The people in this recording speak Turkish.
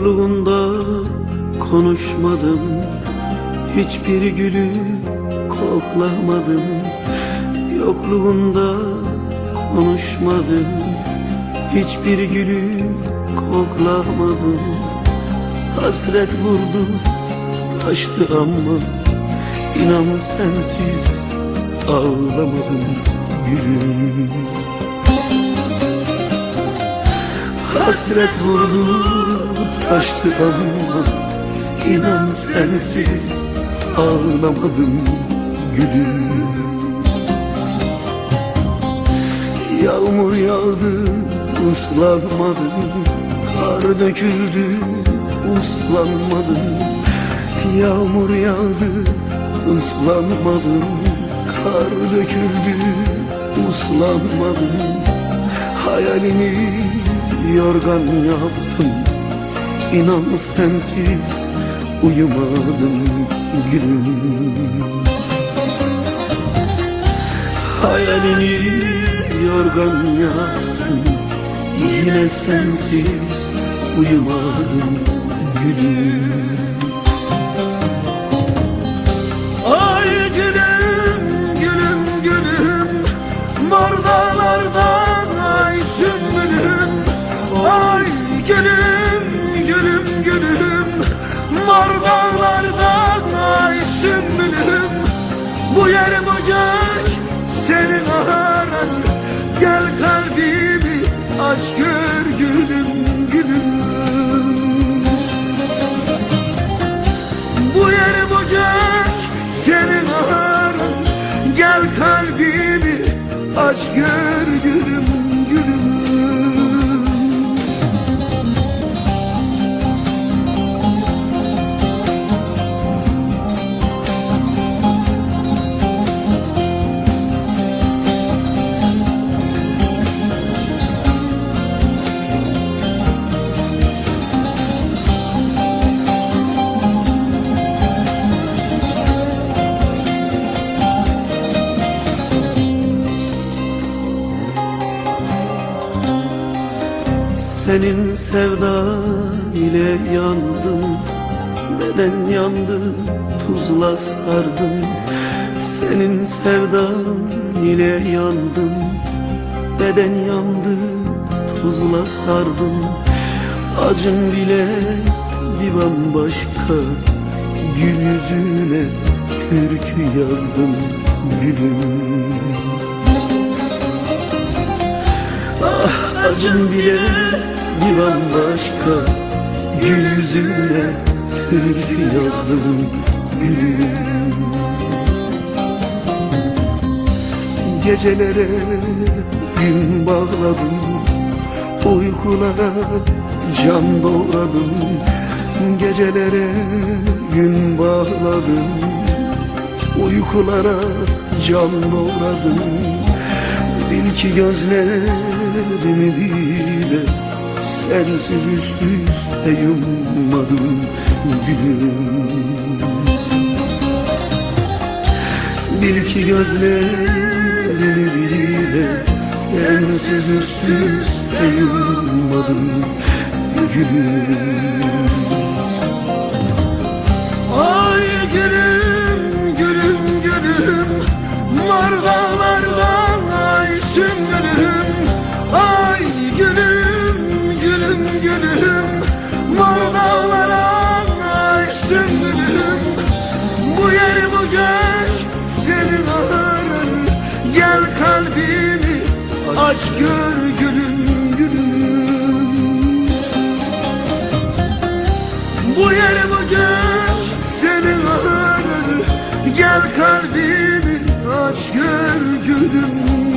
Yokluğunda konuşmadım. Hiçbir gülü koklamadım. Yokluğunda konuşmadım. Hiçbir gülü koklamadım. Hasret vurdu taştı ama İnan sensiz ağlamadım gülüm. Hasret vurdu taştı ama İnan sensiz ağlamadım gülüm. Yağmur yağdı ıslanmadım Kar döküldü uslanmadım. Yağmur yağdı ıslanmadım Kar döküldü uslanmadım. Hayalini yorgan yaptım İnan sensiz uyumadım gülüm Hayalini yorgan yaptım Yine sensiz uyumadım gülüm gök senin arar Gel kalbimi aç gör gülüm gülüm. Bu yer bu gök senin arar Gel kalbimi aç gör Senin sevdan ile yandım Beden yandı tuzla sardım. Senin sevdan ile yandım Beden yandı tuzla sardım. Acın bile bir bambaşka Gül yüzüne türkü yazdım gülüm. Ah acın bile bir bambaşka Gül yüzüne türkü yazdım gülüm. Gecelere gün bağladım Uykulara can doğradım. Gecelere gün bağladım Uykulara can doğradım. Bil ki gözlerimi bile Sensiz üst üste yummadım gülüm. Bil ki gözlerimi bile Sensiz üst üste yummadım gülüm gülüm Mor dağlardan ay sümbülüm Bu yer bu gök senin ağrın Gel kalbimi aç gör gülüm gülüm. Bu yer bu gök senin ağrın Gel kalbimi aç gör gülüm